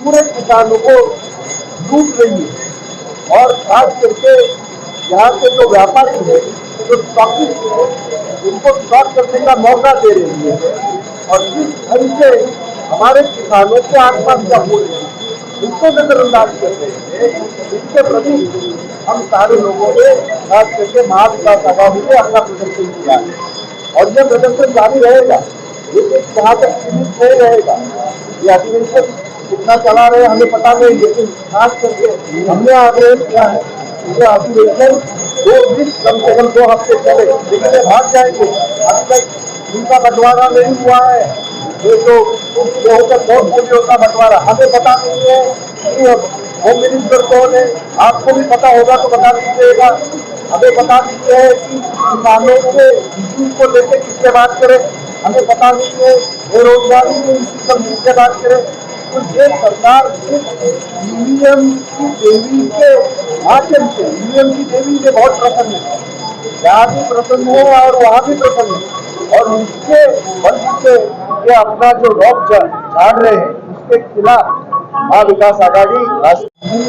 पूरे किसानों को लूट रही है। और खास करके यहाँ के जो व्यापारी है, जो स्टॉकिस्ट है, उनको स्टॉक करने का मौका दे रही है। और जिस ढंग से हमारे किसानों के आत्महत्या हो रही है इसको नजरअंदाज कर रहे हैं इसके प्रति हम सारे लोगों ने खास करके महाविकास आघाड़ी ने अपना प्रदर्शन किया है। और यह प्रदर्शन जारी रहेगा, लेकिन यहाँ तक सीमित नहीं रहेगा ये अधिवेशन कितना चला रहे हमें पता नहीं, लेकिन खास करके हमने आग्रह किया है। कि अधिवेशन दो दिन कम से कम दो हफ़्ते चले लेकिन भाग जाएँगे। अभी तक उनका बंटवारा नहीं हुआ है। ये जो होकर पोर्टफोलियो का बंटवारा। हमें पता नहीं है कि होम मिनिस्टर कौन है। आपको भी पता होगा तो बता दीजिएगा। हमें बता दीजिए है कि किसानों के इश्यूज़ को लेकर किससे बात करें। हमें पता नहीं है बेरोजगारी के इश्यू पर किससे बात करें। सरकार ईवीएम की देवी के माध्यम से ईवीएम की देवी से बहुत प्रसन्न है। यहाँ भी प्रसन्न है और वहाँ भी प्रसन्न है, और उसके मंच से ये अपना जो रॉक झाड़ रहे हैं, उसके खिलाफ महाविकास आघाड़ी राष्ट्रीय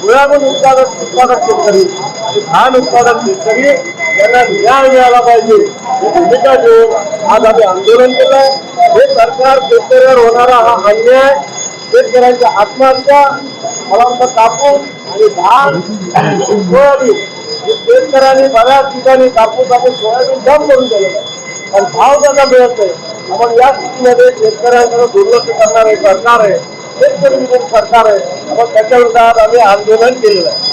सोयाबीन उत्पादक उत्पादक शेतकरी आणि धान उत्पादक शेतकरी यांना न्याय मिळाला पाहिजे. ही भूमिका घेऊन आज आम्ही आंदोलन केलंय. हे सरकार शेतकऱ्यावर होणारा हा अन्याय शेतकऱ्यांच्या आत्महत्या मला कापूस आणि धान सोयाबीन हे शेतकऱ्यांनी बऱ्याच ठिकाणी कापूस आपण सोयाबीन जम करून दिलेलं आहे पण भाव त्याचा मिळत नाही आपण या स्थितीमध्ये शेतकऱ्यांकडे दुर्लक्ष करणारे सरकार आहे. शेतकरी विरोध सरकार आहे. आपण त्याच्या विरोधात आम्ही आंदोलन केलेलं आहे.